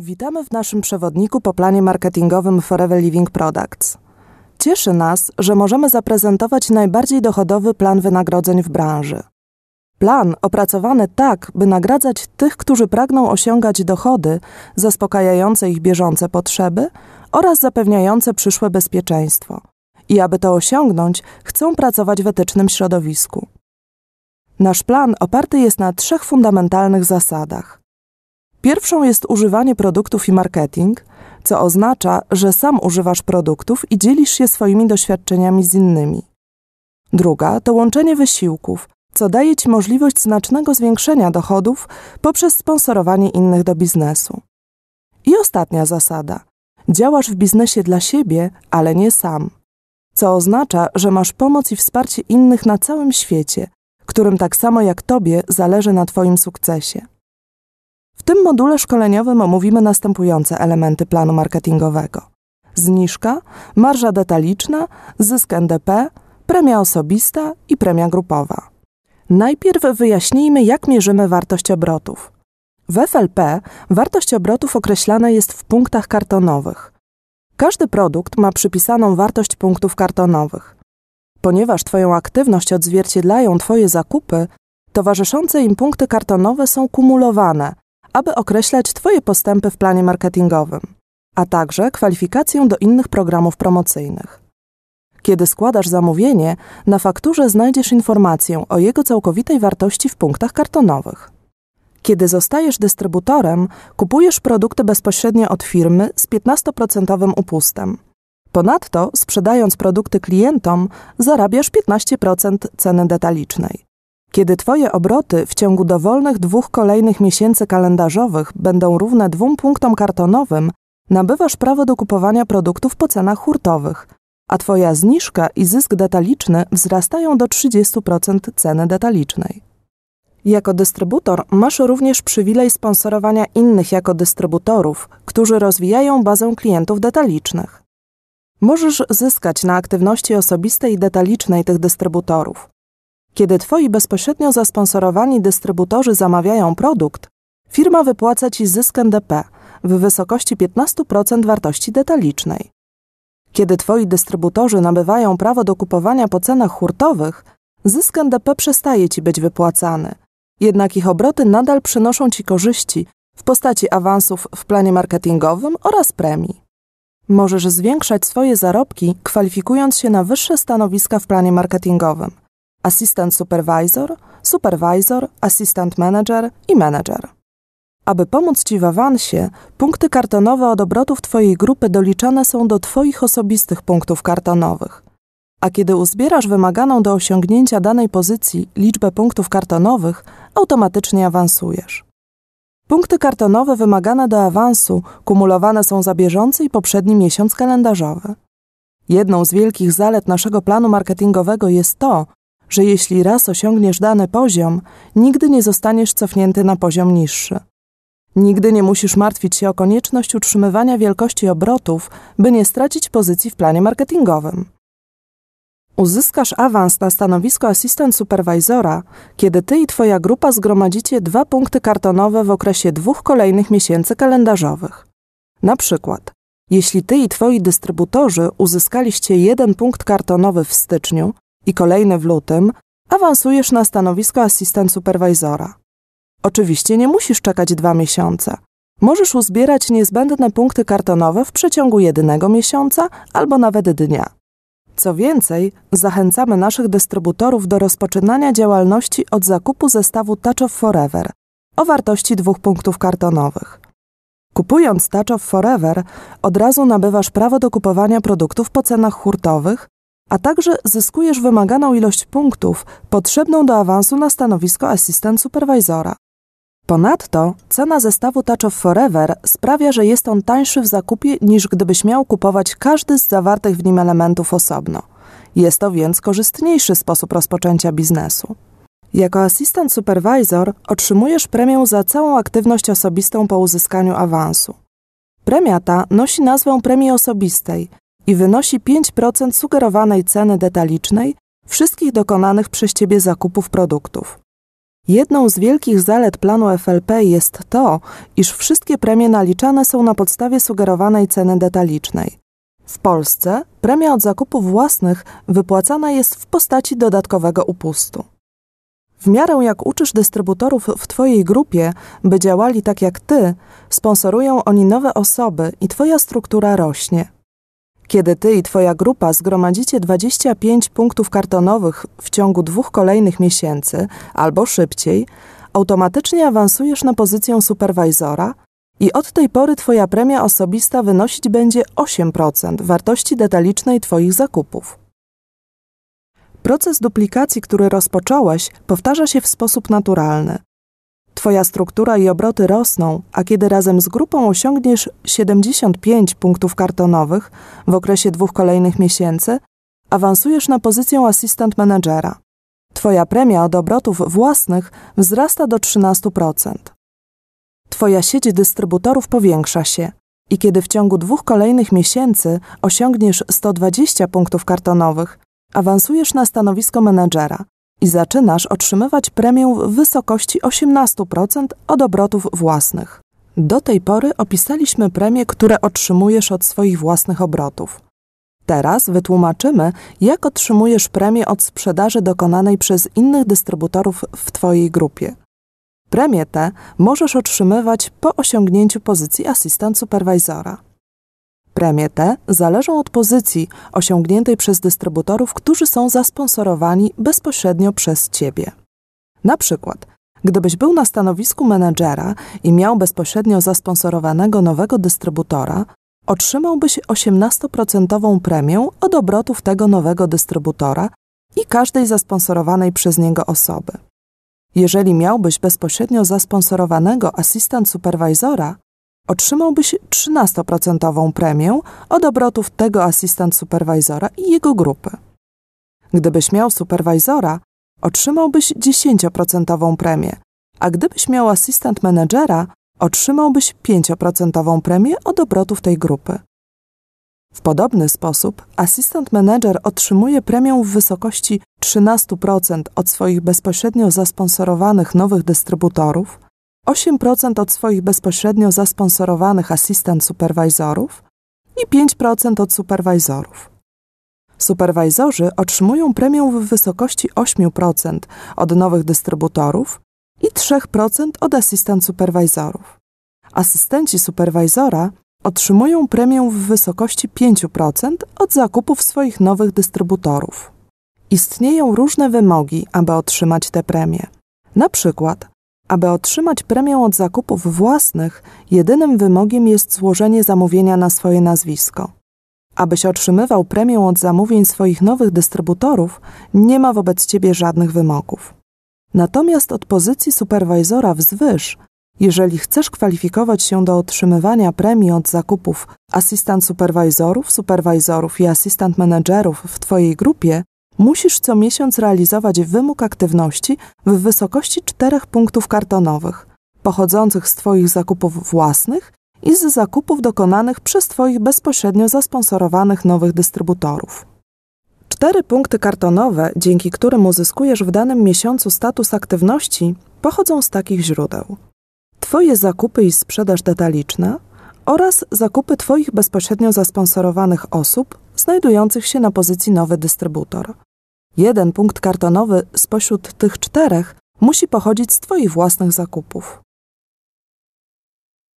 Witamy w naszym przewodniku po planie marketingowym Forever Living Products. Cieszy nas, że możemy zaprezentować najbardziej dochodowy plan wynagrodzeń w branży. Plan opracowany tak, by nagradzać tych, którzy pragną osiągać dochody zaspokajające ich bieżące potrzeby oraz zapewniające przyszłe bezpieczeństwo. I aby to osiągnąć, chcą pracować w etycznym środowisku. Nasz plan oparty jest na trzech fundamentalnych zasadach. Pierwszą jest używanie produktów i marketing, co oznacza, że sam używasz produktów i dzielisz się swoimi doświadczeniami z innymi. Druga to łączenie wysiłków, co daje Ci możliwość znacznego zwiększenia dochodów poprzez sponsorowanie innych do biznesu. I ostatnia zasada: działasz w biznesie dla siebie, ale nie sam, co oznacza, że masz pomoc i wsparcie innych na całym świecie, którym tak samo jak Tobie zależy na Twoim sukcesie. Tym module szkoleniowym omówimy następujące elementy planu marketingowego: zniżka, marża detaliczna, zysk NDP, premia osobista i premia grupowa. Najpierw wyjaśnijmy, jak mierzymy wartość obrotów. W FLP wartość obrotów określana jest w punktach kartonowych. Każdy produkt ma przypisaną wartość punktów kartonowych. Ponieważ Twoją aktywność odzwierciedlają Twoje zakupy, towarzyszące im punkty kartonowe są kumulowane, aby określać Twoje postępy w planie marketingowym, a także kwalifikację do innych programów promocyjnych. Kiedy składasz zamówienie, na fakturze znajdziesz informację o jego całkowitej wartości w punktach kartonowych. Kiedy zostajesz dystrybutorem, kupujesz produkty bezpośrednio od firmy z 15% upustem. Ponadto, sprzedając produkty klientom, zarabiasz 15% ceny detalicznej. Kiedy Twoje obroty w ciągu dowolnych dwóch kolejnych miesięcy kalendarzowych będą równe dwóm punktom kartonowym, nabywasz prawo do kupowania produktów po cenach hurtowych, a Twoja zniżka i zysk detaliczny wzrastają do 30% ceny detalicznej. Jako dystrybutor masz również przywilej sponsorowania innych jako dystrybutorów, którzy rozwijają bazę klientów detalicznych. Możesz zyskać na aktywności osobistej i detalicznej tych dystrybutorów. Kiedy Twoi bezpośrednio zasponsorowani dystrybutorzy zamawiają produkt, firma wypłaca Ci zysk NDP w wysokości 15% wartości detalicznej. Kiedy Twoi dystrybutorzy nabywają prawo do kupowania po cenach hurtowych, zysk NDP przestaje Ci być wypłacany, jednak ich obroty nadal przynoszą Ci korzyści w postaci awansów w planie marketingowym oraz premii. Możesz zwiększać swoje zarobki, kwalifikując się na wyższe stanowiska w planie marketingowym – asystent supervisor, supervisor, asystent manager i manager. Aby pomóc Ci w awansie, punkty kartonowe od obrotów Twojej grupy doliczane są do Twoich osobistych punktów kartonowych. A kiedy uzbierasz wymaganą do osiągnięcia danej pozycji liczbę punktów kartonowych, automatycznie awansujesz. Punkty kartonowe wymagane do awansu kumulowane są za bieżący i poprzedni miesiąc kalendarzowy. Jedną z wielkich zalet naszego planu marketingowego jest to, że jeśli raz osiągniesz dany poziom, nigdy nie zostaniesz cofnięty na poziom niższy. Nigdy nie musisz martwić się o konieczność utrzymywania wielkości obrotów, by nie stracić pozycji w planie marketingowym. Uzyskasz awans na stanowisko asystent superwizora, kiedy ty i twoja grupa zgromadzicie dwa punkty kartonowe w okresie dwóch kolejnych miesięcy kalendarzowych. Na przykład, jeśli ty i twoi dystrybutorzy uzyskaliście jeden punkt kartonowy w styczniu, i kolejny w lutym, awansujesz na stanowisko asystent superwizora. Oczywiście nie musisz czekać dwa miesiące. Możesz uzbierać niezbędne punkty kartonowe w przeciągu jednego miesiąca albo nawet dnia. Co więcej, zachęcamy naszych dystrybutorów do rozpoczynania działalności od zakupu zestawu Touch of Forever o wartości dwóch punktów kartonowych. Kupując Touch of Forever, od razu nabywasz prawo do kupowania produktów po cenach hurtowych a także zyskujesz wymaganą ilość punktów potrzebną do awansu na stanowisko asystent superwizora. Ponadto cena zestawu Touch of Forever sprawia, że jest on tańszy w zakupie niż gdybyś miał kupować każdy z zawartych w nim elementów osobno. Jest to więc korzystniejszy sposób rozpoczęcia biznesu. Jako asystent supervisor otrzymujesz premię za całą aktywność osobistą po uzyskaniu awansu. Premia ta nosi nazwę premii osobistej i wynosi 5% sugerowanej ceny detalicznej wszystkich dokonanych przez Ciebie zakupów produktów. Jedną z wielkich zalet planu FLP jest to, iż wszystkie premie naliczane są na podstawie sugerowanej ceny detalicznej. W Polsce premia od zakupów własnych wypłacana jest w postaci dodatkowego upustu. W miarę jak uczysz dystrybutorów w Twojej grupie, by działali tak jak Ty, sponsorują oni nowe osoby i Twoja struktura rośnie. Kiedy Ty i Twoja grupa zgromadzicie 25 punktów kartonowych w ciągu dwóch kolejnych miesięcy albo szybciej, automatycznie awansujesz na pozycję superwajzora i od tej pory Twoja premia osobista wynosić będzie 8% wartości detalicznej Twoich zakupów. Proces duplikacji, który rozpocząłeś, powtarza się w sposób naturalny. Twoja struktura i obroty rosną, a kiedy razem z grupą osiągniesz 75 punktów kartonowych w okresie dwóch kolejnych miesięcy, awansujesz na pozycję asystent menedżera. Twoja premia od obrotów własnych wzrasta do 13%. Twoja sieć dystrybutorów powiększa się i kiedy w ciągu dwóch kolejnych miesięcy osiągniesz 120 punktów kartonowych, awansujesz na stanowisko menedżera i zaczynasz otrzymywać premię w wysokości 18% od obrotów własnych. Do tej pory opisaliśmy premie, które otrzymujesz od swoich własnych obrotów. Teraz wytłumaczymy, jak otrzymujesz premię od sprzedaży dokonanej przez innych dystrybutorów w Twojej grupie. Premie te możesz otrzymywać po osiągnięciu pozycji asystent superwizora. Premie te zależą od pozycji osiągniętej przez dystrybutorów, którzy są zasponsorowani bezpośrednio przez Ciebie. Na przykład, gdybyś był na stanowisku menedżera i miał bezpośrednio zasponsorowanego nowego dystrybutora, otrzymałbyś 18% premię od obrotów tego nowego dystrybutora i każdej zasponsorowanej przez niego osoby. Jeżeli miałbyś bezpośrednio zasponsorowanego asystent superwizora, otrzymałbyś 13% premię od obrotów tego asystent superwizora i jego grupy. Gdybyś miał superwizora, otrzymałbyś 10% premię, a gdybyś miał asystent menedżera, otrzymałbyś 5% premię od obrotów tej grupy. W podobny sposób asystent menedżer otrzymuje premię w wysokości 13% od swoich bezpośrednio zasponsorowanych nowych dystrybutorów, 8% od swoich bezpośrednio zasponsorowanych asystent superwizorów i 5% od superwizorów. Superwizorzy otrzymują premię w wysokości 8% od nowych dystrybutorów i 3% od asystent superwizorów. Asystenci superwizora otrzymują premię w wysokości 5% od zakupów swoich nowych dystrybutorów. Istnieją różne wymogi, aby otrzymać te premie. Na przykład, aby otrzymać premię od zakupów własnych, jedynym wymogiem jest złożenie zamówienia na swoje nazwisko. Abyś otrzymywał premię od zamówień swoich nowych dystrybutorów, nie ma wobec ciebie żadnych wymogów. Natomiast od pozycji superwizora wzwyż jeżeli chcesz kwalifikować się do otrzymywania premii od zakupów asystent superwizorów, superwizorów i asystent menedżerów w Twojej grupie, musisz co miesiąc realizować wymóg aktywności w wysokości 4 punktów kartonowych, pochodzących z Twoich zakupów własnych i z zakupów dokonanych przez Twoich bezpośrednio zasponsorowanych nowych dystrybutorów. Cztery punkty kartonowe, dzięki którym uzyskujesz w danym miesiącu status aktywności, pochodzą z takich źródeł. Twoje zakupy i sprzedaż detaliczna oraz zakupy Twoich bezpośrednio zasponsorowanych osób znajdujących się na pozycji nowy dystrybutor. Jeden punkt kartonowy spośród tych czterech musi pochodzić z Twoich własnych zakupów.